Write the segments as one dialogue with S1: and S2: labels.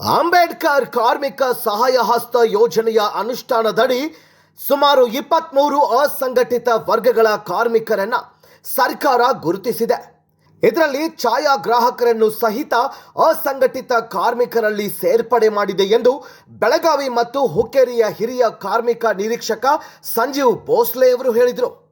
S1: ಅಂಬೇಡ್ಕರ್ ಕಾರ್ಮಿಕ ಸಹಾಯ ಹಸ್ತ ಯೋಜನೆಯ ಅನುಷ್ಠಾನದಡಿ ಸುಮಾರು ಇಪ್ಪತ್ಮೂರು ಅಸಂಘಟಿತ ವರ್ಗಗಳ ಕಾರ್ಮಿಕರನ್ನ ಸರ್ಕಾರ ಗುರುತಿಸಿದೆ. ಇದರಲ್ಲಿ ಛಾಯಾಗ್ರಾಹಕರನ್ನು ಸಹಿತ ಅಸಂಘಟಿತ ಕಾರ್ಮಿಕರಲ್ಲಿ ಸೇರ್ಪಡೆ ಮಾಡಿದೆ ಎಂದು ಬೆಳಗಾವಿ ಮತ್ತು ಹುಕ್ಕೇರಿಯ ಹಿರಿಯ ಕಾರ್ಮಿಕ ನಿರೀಕ್ಷಕ ಸಂಜೀವ್ ಭೋಸ್ಲೆ ಅವರು ಹೇಳಿದರು.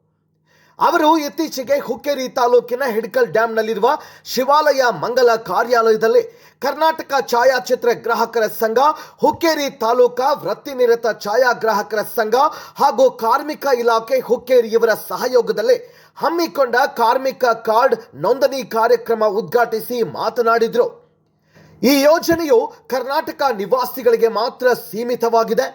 S1: ಅವರು ಇತ್ತೀಚೆಗೆ ಹುಕ್ಕೇರಿ ತಾಲೂಕಿನ ಹಿಡ್ಕಲ್ ಡ್ಯಾಂನಲ್ಲಿರುವ ಶಿವಾಲಯ ಮಂಗಲ ಕಾರ್ಯಾಲಯದಲ್ಲಿ ಕರ್ನಾಟಕ ಛಾಯಾಚಿತ್ರ ಗ್ರಾಹಕರ ಸಂಘ, ಹುಕ್ಕೇರಿ ತಾಲೂಕಾ ವೃತ್ತಿನಿರತ ಛಾಯಾಗ್ರಾಹಕರ ಸಂಘ ಹಾಗೂ ಕಾರ್ಮಿಕ ಇಲಾಖೆ ಹುಕ್ಕೇರಿಯವರ ಸಹಯೋಗದಲ್ಲಿ ಹಮ್ಮಿಕೊಂಡ ಕಾರ್ಮಿಕ ಕಾರ್ಡ್ ನೋಂದಣಿ ಕಾರ್ಯಕ್ರಮ ಉದ್ಘಾಟಿಸಿ ಮಾತನಾಡಿದರು. ಈ ಯೋಜನೆಯು ಕರ್ನಾಟಕ ನಿವಾಸಿಗಳಿಗೆ ಮಾತ್ರ ಸೀಮಿತವಾಗಿದೆ.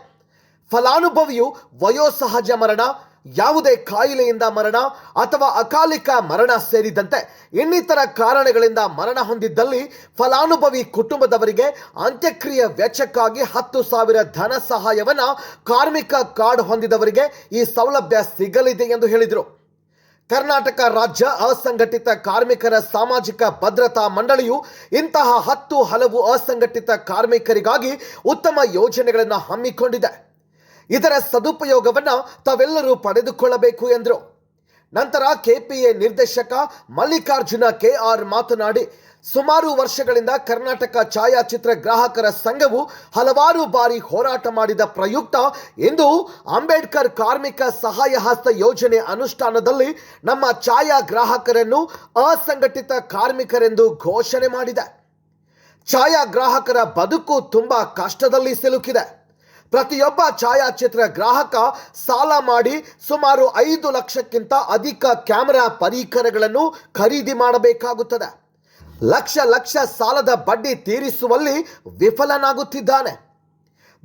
S1: ಫಲಾನುಭವಿಯು ವಯೋಸಹಜ ಮರಣ ಯಾವುದೇ ಕಾಯಿಲೆಯಿಂದ ಮರಣ ಅಥವಾ ಅಕಾಲಿಕ ಮರಣ ಸೇರಿದಂತೆ ಇನ್ನಿತರ ಕಾರಣಗಳಿಂದ ಮರಣ ಹೊಂದಿದ್ದಲ್ಲಿ ಫಲಾನುಭವಿ ಕುಟುಂಬದವರಿಗೆ ಅಂತ್ಯಕ್ರಿಯೆ ವೆಚ್ಚಕ್ಕಾಗಿ ಹತ್ತು ಸಾವಿರ ಧನ ಸಹಾಯವನ್ನ ಕಾರ್ಮಿಕ ಕಾರ್ಡ್ ಹೊಂದಿದವರಿಗೆ ಈ ಸೌಲಭ್ಯ ಸಿಗಲಿದೆ ಎಂದು ಹೇಳಿದರು. ಕರ್ನಾಟಕ ರಾಜ್ಯ ಅಸಂಘಟಿತ ಕಾರ್ಮಿಕರ ಸಾಮಾಜಿಕ ಭದ್ರತಾ ಮಂಡಳಿಯು ಇಂತಹ ಹತ್ತು ಹಲವು ಅಸಂಘಟಿತ ಕಾರ್ಮಿಕರಿಗಾಗಿ ಉತ್ತಮ ಯೋಜನೆಗಳನ್ನು ಹಮ್ಮಿಕೊಂಡಿದೆ. ಇದರ ಸದುಪಯೋಗವನ್ನು ತಾವೆಲ್ಲರೂ ಪಡೆದುಕೊಳ್ಳಬೇಕು ಎಂದರು. ನಂತರ ಕೆಪಿಎ ನಿರ್ದೇಶಕ ಮಲ್ಲಿಕಾರ್ಜುನ ಕೆಆರ್ ಮಾತನಾಡಿ, ಸುಮಾರು ವರ್ಷಗಳಿಂದ ಕರ್ನಾಟಕ ಛಾಯಾಚಿತ್ರ ಗ್ರಾಹಕರ ಸಂಘವು ಹಲವಾರು ಬಾರಿ ಹೋರಾಟ ಮಾಡಿದ ಪ್ರಯುಕ್ತ ಇಂದು ಅಂಬೇಡ್ಕರ್ ಕಾರ್ಮಿಕ ಸಹಾಯ ಹಸ್ತ ಯೋಜನೆ ಅನುಷ್ಠಾನದಲ್ಲಿ ನಮ್ಮ ಛಾಯಾಗ್ರಾಹಕರನ್ನು ಅಸಂಘಟಿತ ಕಾರ್ಮಿಕರೆಂದು ಘೋಷಣೆ ಮಾಡಿದೆ. ಛಾಯಾಗ್ರಾಹಕರ ಬದುಕು ತುಂಬಾ ಕಷ್ಟದಲ್ಲಿ ಸಿಲುಕಿದೆ. ಪ್ರತಿಯೊಬ್ಬ ಛಾಯಾಚಿತ್ರ ಗ್ರಾಹಕ ಸಾಲ ಮಾಡಿ ಸುಮಾರು ಐದು ಲಕ್ಷಕ್ಕಿಂತ ಅಧಿಕ ಕ್ಯಾಮೆರಾ ಪರಿಕರಗಳನ್ನು ಖರೀದಿ ಮಾಡಬೇಕಾಗುತ್ತದೆ. ಲಕ್ಷ ಲಕ್ಷ ಸಾಲದ ಬಡ್ಡಿ ತೀರಿಸುವಲ್ಲಿ ವಿಫಲನಾಗುತ್ತಿದ್ದಾನೆ.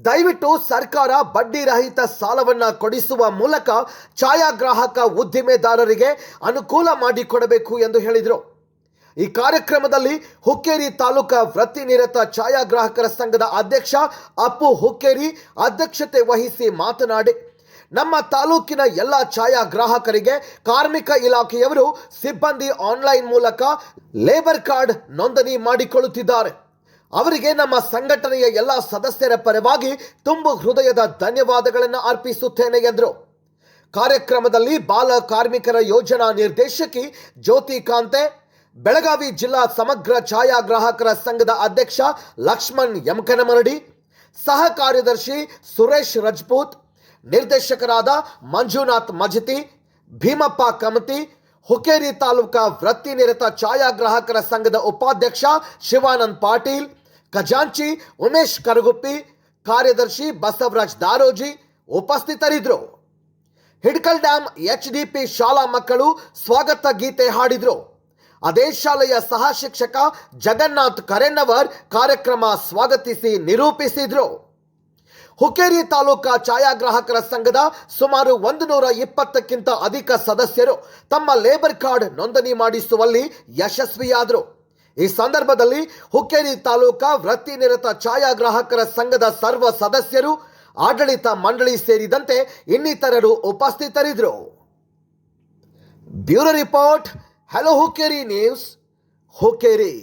S1: ದಯವಿಟ್ಟು ಸರ್ಕಾರ ಬಡ್ಡಿ ರಹಿತ ಸಾಲವನ್ನು ಕೊಡಿಸುವ ಮೂಲಕ ಛಾಯಾಗ್ರಾಹಕ ಉದ್ದಿಮೆದಾರರಿಗೆ ಅನುಕೂಲ ಮಾಡಿಕೊಡಬೇಕು ಎಂದು ಹೇಳಿದರು. ಈ ಕಾರ್ಯಕ್ರಮದಲ್ಲಿ ಹುಕ್ಕೇರಿ ತಾಲೂಕಾ ವೃತ್ತಿನಿರತ ಛಾಯಾಗ್ರಾಹಕರ ಸಂಘದ ಅಧ್ಯಕ್ಷ ಅಪ್ಪು ಹುಕ್ಕೇರಿ ಅಧ್ಯಕ್ಷತೆ ವಹಿಸಿ ಮಾತನಾಡಿ, ನಮ್ಮ ತಾಲೂಕಿನ ಎಲ್ಲ ಛಾಯಾಗ್ರಾಹಕರಿಗೆ ಕಾರ್ಮಿಕ ಇಲಾಖೆಯವರು ಸಿಬ್ಬಂದಿ ಆನ್ಲೈನ್ ಮೂಲಕ ಲೇಬರ್ ಕಾರ್ಡ್ ನೋಂದಣಿ ಮಾಡಿಕೊಳ್ಳುತ್ತಿದ್ದಾರೆ. ಅವರಿಗೆ ನಮ್ಮ ಸಂಘಟನೆಯ ಎಲ್ಲ ಸದಸ್ಯರ ಪರವಾಗಿ ತುಂಬು ಹೃದಯದ ಧನ್ಯವಾದಗಳನ್ನು ಅರ್ಪಿಸುತ್ತೇನೆ ಎಂದರು. ಕಾರ್ಯಕ್ರಮದಲ್ಲಿ ಬಾಲ ಕಾರ್ಮಿಕರ ಯೋಜನಾ ನಿರ್ದೇಶಕಿ ಜ್ಯೋತಿ ಕಾಂತೆ ಬೆಳಗಾವಿ ಜಿಲ್ಲಾ ಸಮಗ್ರ ಛಾಯಾಗ್ರಾಹಕರ ಸಂಘದ ಅಧ್ಯಕ್ಷ ಲಕ್ಷ್ಮಣ್ ಯಮಕನಮರಡಿ, ಸಹ ಕಾರ್ಯದರ್ಶಿ ಸುರೇಶ್ ರಜಪೂತ್, ನಿರ್ದೇಶಕರಾದ ಮಂಜುನಾಥ್ ಮಜತಿ, ಭೀಮಪ್ಪ ಕಮತಿ ಹುಕ್ಕೇರಿ ತಾಲೂಕಾ ವೃತ್ತಿನಿರತ ಛಾಯಾಗ್ರಾಹಕರ ಸಂಘದ ಉಪಾಧ್ಯಕ್ಷ ಶಿವಾನಂದ್ ಪಾಟೀಲ್, ಖಜಾಂಚಿ ಉಮೇಶ್ ಕರಗುಪ್ಪಿ, ಕಾರ್ಯದರ್ಶಿ ಬಸವರಾಜ್ ದಾರೋಜಿ ಉಪಸ್ಥಿತರಿದ್ದರು. Hidkal dam H D P ಶಾಲಾ ಮಕ್ಕಳು ಸ್ವಾಗತ ಗೀತೆ ಹಾಡಿದರು. ಅದೇ ಶಾಲೆಯ ಸಹ ಶಿಕ್ಷಕ ಜಗನ್ನಾಥ್ ಕರೆನ್ನವರ್ ಕಾರ್ಯಕ್ರಮ ಸ್ವಾಗತಿಸಿ ನಿರೂಪಿಸಿದ್ರು. ಹುಕ್ಕೇರಿ ತಾಲೂಕಾ ಛಾಯಾಗ್ರಾಹಕರ ಸಂಘದ ಸುಮಾರು ಒಂದು ನೂರ ಇಪ್ಪತ್ತಕ್ಕಿಂತ ಅಧಿಕ ಸದಸ್ಯರು ತಮ್ಮ ಲೇಬರ್ ಕಾರ್ಡ್ ನೋಂದಣಿ ಮಾಡಿಸುವಲ್ಲಿ ಯಶಸ್ವಿಯಾದರು. ಈ ಸಂದರ್ಭದಲ್ಲಿ ಹುಕ್ಕೇರಿ ತಾಲೂಕಾ ವೃತ್ತಿನಿರತ ಛಾಯಾಗ್ರಾಹಕರ ಸಂಘದ ಸರ್ವ ಸದಸ್ಯರು, ಆಡಳಿತ ಮಂಡಳಿ ಸೇರಿದಂತೆ ಇನ್ನಿತರರು ಉಪಸ್ಥಿತರಿದ್ದರು bureau report hello Hukkeri news Hukkeri